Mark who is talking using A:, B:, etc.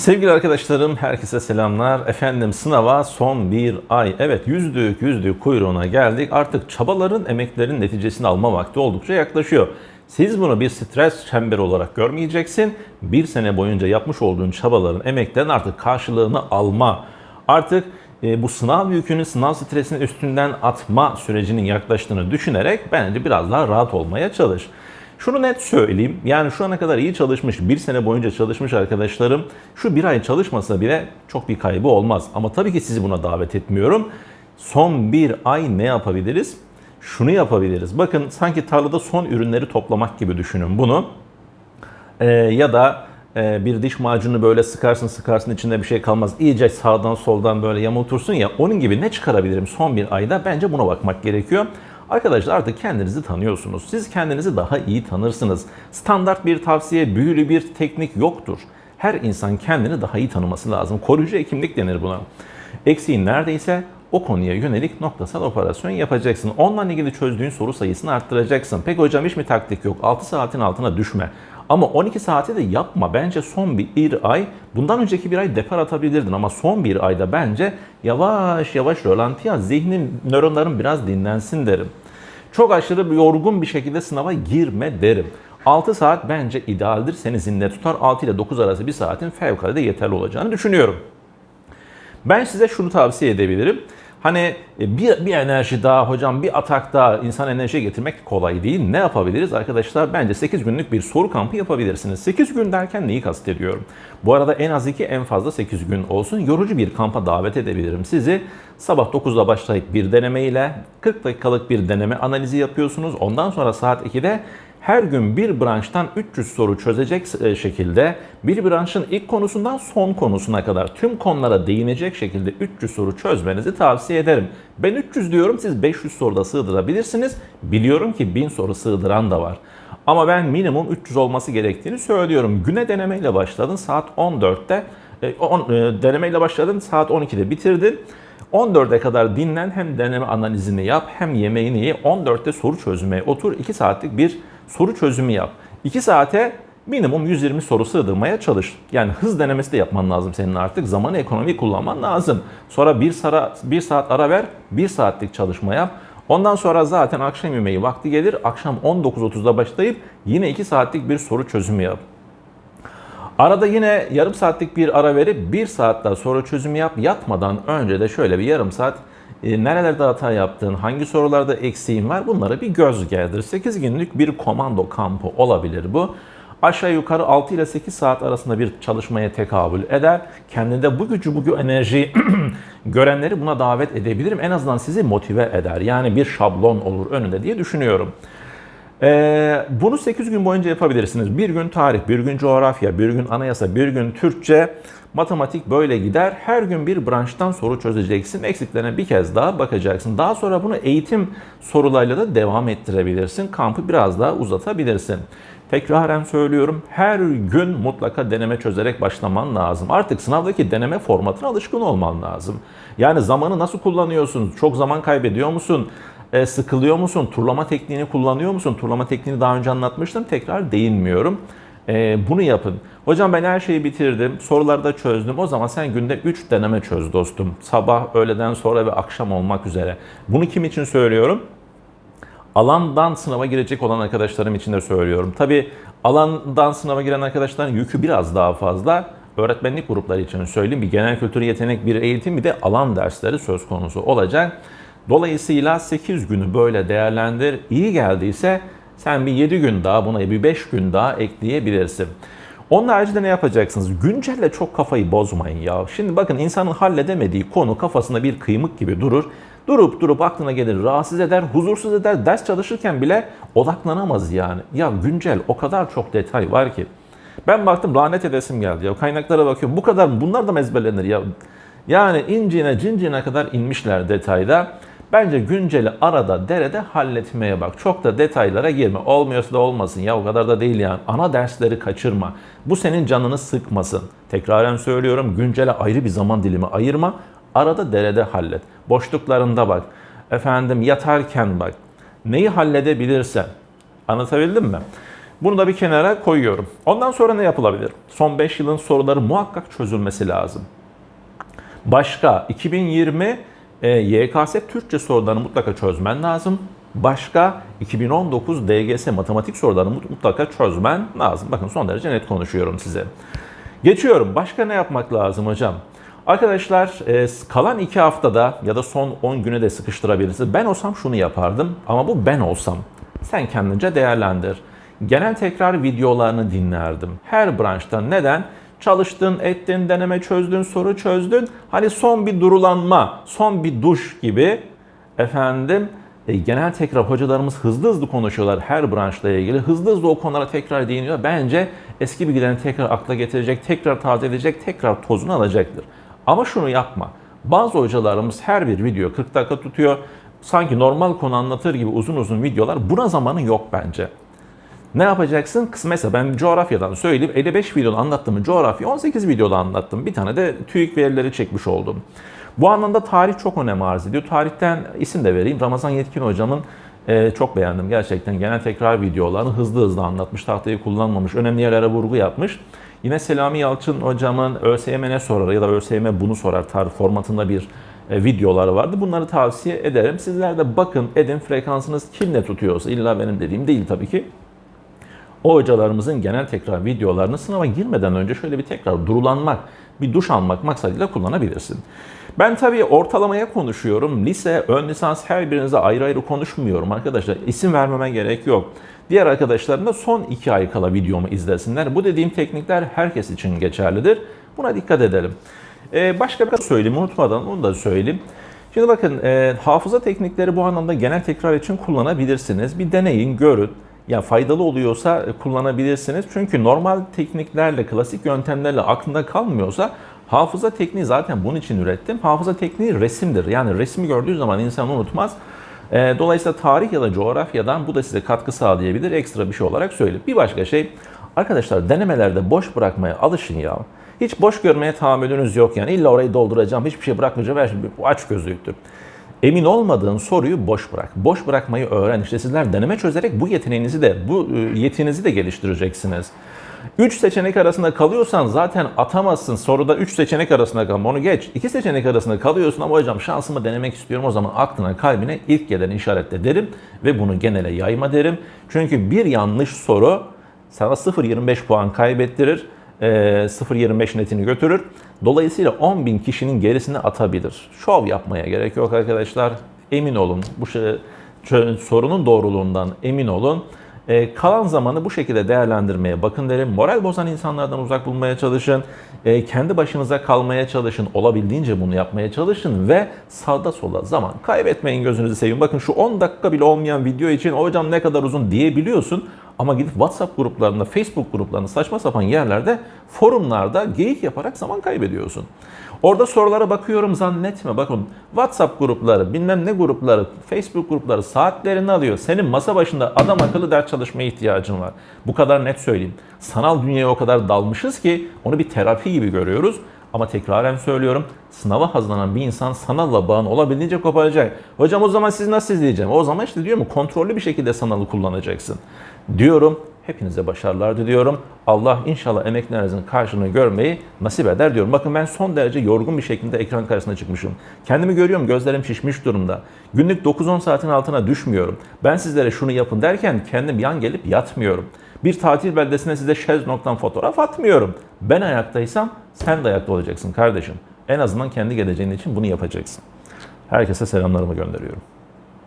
A: Sevgili arkadaşlarım, herkese selamlar. Efendim sınava son bir ay. Evet yüzdük yüzdük kuyruğuna geldik. Artık çabaların, emeklerin neticesini alma vakti oldukça yaklaşıyor. Siz bunu bir stres çemberi olarak görmeyeceksin. Bir sene boyunca yapmış olduğun çabaların, emeklerin artık karşılığını alma. Artık e, bu sınav yükünü, sınav stresinin üstünden atma sürecinin yaklaştığını düşünerek bence biraz daha rahat olmaya çalış. Şunu net söyleyeyim. Yani şu ana kadar iyi çalışmış, bir sene boyunca çalışmış arkadaşlarım şu bir ay çalışmasa bile çok bir kaybı olmaz. Ama tabii ki sizi buna davet etmiyorum. Son bir ay ne yapabiliriz? Şunu yapabiliriz. Bakın sanki tarlada son ürünleri toplamak gibi düşünün bunu. Ee, ya da e, bir diş macunu böyle sıkarsın sıkarsın içinde bir şey kalmaz. İyice sağdan soldan böyle yamultursun ya onun gibi ne çıkarabilirim son bir ayda? Bence buna bakmak gerekiyor. Arkadaşlar artık kendinizi tanıyorsunuz. Siz kendinizi daha iyi tanırsınız. Standart bir tavsiye, büyülü bir teknik yoktur. Her insan kendini daha iyi tanıması lazım. Koruyucu hekimlik denir buna. Eksiğin neredeyse o konuya yönelik noktasal operasyon yapacaksın. Onunla ilgili çözdüğün soru sayısını arttıracaksın. Peki hocam hiç mi taktik yok? 6 saatin altına düşme. Ama 12 saati de yapma. Bence son bir ay, bundan önceki bir ay depar atabilirdin ama son bir ayda bence yavaş yavaş rölantiya, zihnin, nöronların biraz dinlensin derim. Çok aşırı yorgun bir şekilde sınava girme derim. 6 saat bence idealdir. Seni zinde tutar. 6 ile 9 arası bir saatin fevkalade yeterli olacağını düşünüyorum. Ben size şunu tavsiye edebilirim. Hani bir, bir enerji daha hocam bir atak daha insan enerjiye getirmek kolay değil. Ne yapabiliriz arkadaşlar? Bence 8 günlük bir soru kampı yapabilirsiniz. 8 gün derken neyi kastediyorum? Bu arada en az 2 en fazla 8 gün olsun. Yorucu bir kampa davet edebilirim sizi. Sabah 9'da başlayıp bir deneme ile 40 dakikalık bir deneme analizi yapıyorsunuz. Ondan sonra saat 2'de her gün bir branştan 300 soru çözecek e, şekilde bir branşın ilk konusundan son konusuna kadar tüm konulara değinecek şekilde 300 soru çözmenizi tavsiye ederim. Ben 300 diyorum siz 500 soruda sığdırabilirsiniz. Biliyorum ki 1000 soru sığdıran da var. Ama ben minimum 300 olması gerektiğini söylüyorum. Güne denemeyle başladın saat 14'te. E, e, denemeyle başladın saat 12'de bitirdin. 14'e kadar dinlen hem deneme analizini yap hem yemeğini ye. 14'te soru çözmeye otur. 2 saatlik bir soru çözümü yap. 2 saate minimum 120 soru sığdırmaya çalış. Yani hız denemesi de yapman lazım senin artık. Zamanı ekonomi kullanman lazım. Sonra bir, sara, bir saat ara ver, bir saatlik çalışma yap. Ondan sonra zaten akşam yemeği vakti gelir. Akşam 19.30'da başlayıp yine 2 saatlik bir soru çözümü yap. Arada yine yarım saatlik bir ara verip bir saat daha soru çözümü yap. Yatmadan önce de şöyle bir yarım saat e, nerelerde hata yaptın, hangi sorularda eksiğin var bunlara bir göz gezdir. 8 günlük bir komando kampı olabilir bu. Aşağı yukarı 6 ile 8 saat arasında bir çalışmaya tekabül eder. Kendinde bu gücü, bu enerjiyi görenleri buna davet edebilirim. En azından sizi motive eder. Yani bir şablon olur önünde diye düşünüyorum. Ee, bunu 8 gün boyunca yapabilirsiniz. Bir gün tarih, bir gün coğrafya, bir gün anayasa, bir gün Türkçe, matematik böyle gider. Her gün bir branştan soru çözeceksin. Eksiklerine bir kez daha bakacaksın. Daha sonra bunu eğitim sorularıyla da devam ettirebilirsin. Kampı biraz daha uzatabilirsin. Tekraren söylüyorum her gün mutlaka deneme çözerek başlaman lazım. Artık sınavdaki deneme formatına alışkın olman lazım. Yani zamanı nasıl kullanıyorsun? Çok zaman kaybediyor musun? E, sıkılıyor musun? Turlama tekniğini kullanıyor musun? Turlama tekniğini daha önce anlatmıştım. Tekrar değinmiyorum. E, bunu yapın. Hocam ben her şeyi bitirdim. Soruları da çözdüm. O zaman sen günde 3 deneme çöz dostum. Sabah, öğleden sonra ve akşam olmak üzere. Bunu kim için söylüyorum? Alandan sınava girecek olan arkadaşlarım için de söylüyorum. Tabi alandan sınava giren arkadaşların yükü biraz daha fazla. Öğretmenlik grupları için söyleyeyim. Bir genel kültür yetenek, bir eğitim, bir de alan dersleri söz konusu olacak. Dolayısıyla 8 günü böyle değerlendir. İyi geldiyse sen bir 7 gün daha buna bir 5 gün daha ekleyebilirsin. Onun haricinde ne yapacaksınız? Güncelle çok kafayı bozmayın ya. Şimdi bakın insanın halledemediği konu kafasında bir kıymık gibi durur. Durup durup aklına gelir, rahatsız eder, huzursuz eder. Ders çalışırken bile odaklanamaz yani. Ya güncel o kadar çok detay var ki. Ben baktım lanet edesim geldi ya. Kaynaklara bakıyorum. Bu kadar bunlar da mı ezberlenir ya? Yani incine cincine kadar inmişler detayda. Bence günceli arada derede halletmeye bak. Çok da detaylara girme. Olmuyorsa da olmasın ya o kadar da değil yani. Ana dersleri kaçırma. Bu senin canını sıkmasın. Tekraren söylüyorum güncele ayrı bir zaman dilimi ayırma. Arada derede hallet. Boşluklarında bak. Efendim yatarken bak. Neyi halledebilirsen. Anlatabildim mi? Bunu da bir kenara koyuyorum. Ondan sonra ne yapılabilir? Son 5 yılın soruları muhakkak çözülmesi lazım. Başka 2020 e, YKS Türkçe sorularını mutlaka çözmen lazım. Başka 2019 DGS matematik sorularını mutlaka çözmen lazım. Bakın son derece net konuşuyorum size. Geçiyorum. Başka ne yapmak lazım hocam? Arkadaşlar e, kalan 2 haftada ya da son 10 güne de sıkıştırabilirsiniz. Ben olsam şunu yapardım ama bu ben olsam. Sen kendince değerlendir. Genel tekrar videolarını dinlerdim. Her branşta neden? Çalıştın, ettin, deneme çözdün, soru çözdün. Hani son bir durulanma, son bir duş gibi efendim e, genel tekrar hocalarımız hızlı hızlı konuşuyorlar her branşla ilgili. Hızlı hızlı o konulara tekrar değiniyor. Bence eski bilgilerini tekrar akla getirecek, tekrar taze edecek, tekrar tozunu alacaktır. Ama şunu yapma. Bazı hocalarımız her bir video 40 dakika tutuyor. Sanki normal konu anlatır gibi uzun uzun videolar. Buna zamanı yok bence. Ne yapacaksın? Mesela ben coğrafyadan söyleyeyim 55 videoda anlattığım coğrafya 18 videoda anlattım. Bir tane de TÜİK verileri çekmiş oldum. Bu anlamda tarih çok önem arz ediyor. Tarihten isim de vereyim. Ramazan Yetkin hocamın e, çok beğendim gerçekten. Genel tekrar videolarını hızlı hızlı anlatmış. Tahtayı kullanmamış. Önemli yerlere vurgu yapmış. Yine Selami Yalçın hocamın ÖSYM ne sorar ya da ÖSYM bunu sorar tarih formatında bir e, videoları vardı. Bunları tavsiye ederim. Sizler de bakın edin frekansınız kimle tutuyorsa illa benim dediğim değil tabii ki. O hocalarımızın genel tekrar videolarını sınava girmeden önce şöyle bir tekrar durulanmak, bir duş almak maksadıyla kullanabilirsin. Ben tabii ortalamaya konuşuyorum. Lise, ön lisans her birinize ayrı ayrı konuşmuyorum arkadaşlar. İsim vermeme gerek yok. Diğer arkadaşlarım da son iki ay kala videomu izlesinler. Bu dediğim teknikler herkes için geçerlidir. Buna dikkat edelim. Ee, başka bir şey söyleyeyim unutmadan onu da söyleyeyim. Şimdi bakın e, hafıza teknikleri bu anlamda genel tekrar için kullanabilirsiniz. Bir deneyin, görün. Yani faydalı oluyorsa kullanabilirsiniz. Çünkü normal tekniklerle, klasik yöntemlerle aklında kalmıyorsa hafıza tekniği zaten bunun için ürettim. Hafıza tekniği resimdir. Yani resmi gördüğü zaman insan unutmaz. E, Dolayısıyla tarih ya da coğrafyadan bu da size katkı sağlayabilir. Ekstra bir şey olarak söyleyeyim. Bir başka şey, arkadaşlar denemelerde boş bırakmaya alışın ya. Hiç boş görmeye tahammülünüz yok yani. İlla orayı dolduracağım, hiçbir şey bırakmayacağım. Şimdi bu aç gözlüktür. Emin olmadığın soruyu boş bırak. Boş bırakmayı öğren. İşte sizler deneme çözerek bu yeteneğinizi de, bu yetinizi de geliştireceksiniz. 3 seçenek arasında kalıyorsan zaten atamazsın. Soruda 3 seçenek arasında kalma. Onu geç. 2 seçenek arasında kalıyorsun ama hocam şansımı denemek istiyorum. O zaman aklına kalbine ilk gelen işaretle derim ve bunu genele yayma derim. Çünkü bir yanlış soru sana 0.25 puan kaybettirir. 0.25 netini götürür. Dolayısıyla 10 bin kişinin gerisini atabilir. Şov yapmaya gerek yok arkadaşlar. Emin olun. Bu şey, sorunun doğruluğundan emin olun. E, kalan zamanı bu şekilde değerlendirmeye bakın derim. Moral bozan insanlardan uzak bulmaya çalışın. E, kendi başınıza kalmaya çalışın. Olabildiğince bunu yapmaya çalışın ve sağda sola zaman kaybetmeyin gözünüzü seveyim. Bakın şu 10 dakika bile olmayan video için hocam ne kadar uzun diyebiliyorsun. Ama gidip WhatsApp gruplarında, Facebook gruplarında saçma sapan yerlerde, forumlarda geyik yaparak zaman kaybediyorsun. Orada sorulara bakıyorum zannetme. Bakın WhatsApp grupları, bilmem ne grupları, Facebook grupları saatlerini alıyor. Senin masa başında adam akıllı ders çalışmaya ihtiyacın var. Bu kadar net söyleyeyim. Sanal dünyaya o kadar dalmışız ki onu bir terapi gibi görüyoruz. Ama tekraren söylüyorum sınava hazırlanan bir insan sanalla bağını olabildiğince koparacak. Hocam o zaman siz nasıl izleyeceğim? O zaman işte diyor mu kontrollü bir şekilde sanalı kullanacaksın. Diyorum Hepinize başarılar diliyorum. Allah inşallah emeklerinizin karşılığını görmeyi nasip eder diyorum. Bakın ben son derece yorgun bir şekilde ekran karşısına çıkmışım. Kendimi görüyorum gözlerim şişmiş durumda. Günlük 9-10 saatin altına düşmüyorum. Ben sizlere şunu yapın derken kendim yan gelip yatmıyorum. Bir tatil beldesine size şezlongdan fotoğraf atmıyorum. Ben ayaktaysam sen de ayakta olacaksın kardeşim. En azından kendi geleceğin için bunu yapacaksın. Herkese selamlarımı gönderiyorum.